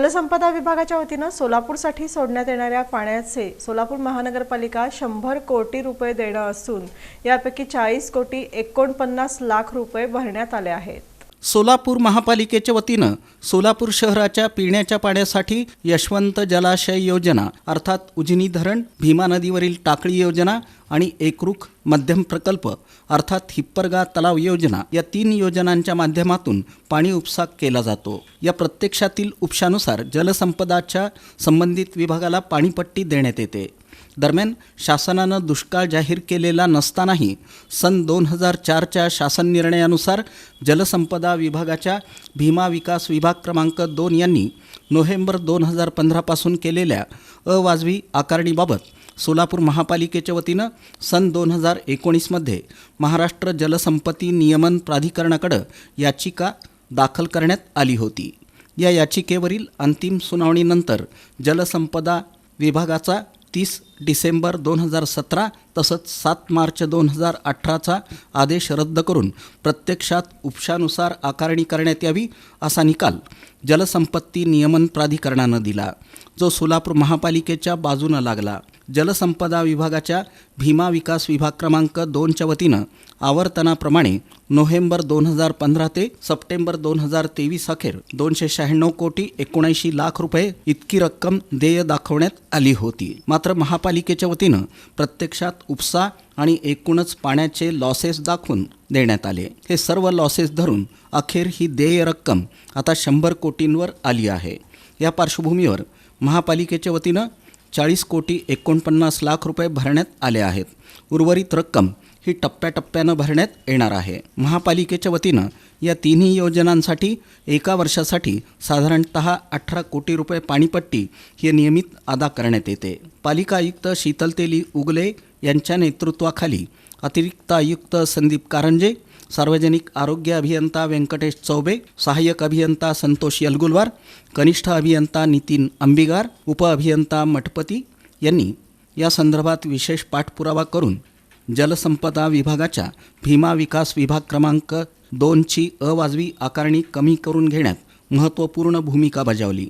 जलसंपदा विभागाच्या वतीनं सोलापूरसाठी सोडण्यात येणाऱ्या पाण्याचे सोलापूर महानगरपालिका शंभर कोटी रुपये देणं असून यापैकी चाळीस कोटी एकोणपन्नास लाख रुपये भरण्यात आले आहेत. सोलापूर महापालिकेच्या वतीनं सोलापूर शहराच्या पिण्याच्या पाण्यासाठी यशवंत जलाशय योजना अर्थात उजनी धरण भीमा नदीवरील टाकळी योजना आणि एकरूख मध्यम प्रकल्प अर्थात हिप्परगा तलाव योजना या तीन योजनांच्या माध्यमातून पाणी उपसा केला जातो. या प्रत्यक्षातील उपशानुसार जलसंपदाच्या संबंधित विभागाला पाणीपट्टी देण्यात येते. दरम्यान शासनानं दुष्काळ जाहीर केलेला नसतानाही सन दोन हजार चारच्या शासन निर्णयानुसार जलसंपदा विभागाच्या भीमा विकास विभाग क्रमांक दोन यांनी नोव्हेंबर दोन हजार पंधरापासून केलेल्या अवाजवी आकारणीबाबत सोलापूर महापालिकेच्या वतीनं सन दोन हजार एकोणीसमध्ये महाराष्ट्र जलसंपत्ती नियमन प्राधिकरणाकडं याचिका दाखल करण्यात आली होती. या याचिकेवरील अंतिम सुनावणीनंतर जलसंपदा विभागाचा तीस डिसेंबर दोन हजार सतरा तसंच सात मार्च दोन हजार अठराचा आदेश रद्द करून प्रत्यक्षात उपशानुसार आकारणी करण्यात यावी असा निकाल जलसंपत्ती नियमन प्राधिकरणानं दिला जो सोलापूर महापालिकेच्या बाजूनं लागला. जलसंपदा विभागाच्या भीमा विकास विभाग क्रमांक दोनच्या वतीनं आवर्तनाप्रमाणे नोव्हेंबर दोन हजार पंधरा ते सप्टेंबर दोन हजार तेवीस अखेर दोनशे शहाण्णव कोटी एकोणऐंशी लाख रुपये इतकी रक्कम देय दाखवण्यात आली होती. मात्र महापालिकेच्या वतीनं प्रत्यक्षात उपसा आणि एकूणच पाण्याचे लॉसेस दाखवून देण्यात आले. हे सर्व लॉसेस धरून अखेर ही देय रक्कम आता शंभर कोटींवर आली आहे. या पार्श्वभूमीवर महापालिकेच्या वतीनं चाळीस कोटी एकोणपन्नास लाख रुपये भरण्यात आले आहेत. उर्वरित रक्कम ही टप्प्याटप्प्यानं भरण्यात येणार आहे. महापालिकेच्या वतीनं या तिन्ही योजनांसाठी एका वर्षासाठी साधारणत अठरा कोटी रुपये पाणीपट्टी ही नियमित अदा करण्यात येते. पालिका आयुक्त शीतलतेली उगले यांच्या नेतृत्वाखाली अतिरिक्त आयुक्त संदीप कारंजे सार्वजनिक आरोग्य अभियंता व्यंकटेश चौबे सहाय्यक अभियंता संतोष यलगुलवार कनिष्ठ अभियंता नितीन अंबिगार उपअभियंता मठपती यांनी या संदर्भात विशेष पाठपुरावा करून जलसंपदा विभागाच्या भीमा विकास विभाग क्रमांक दोनची अवाजवी आकारणी कमी करून घेण्यात महत्त्वपूर्ण भूमिका बजावली.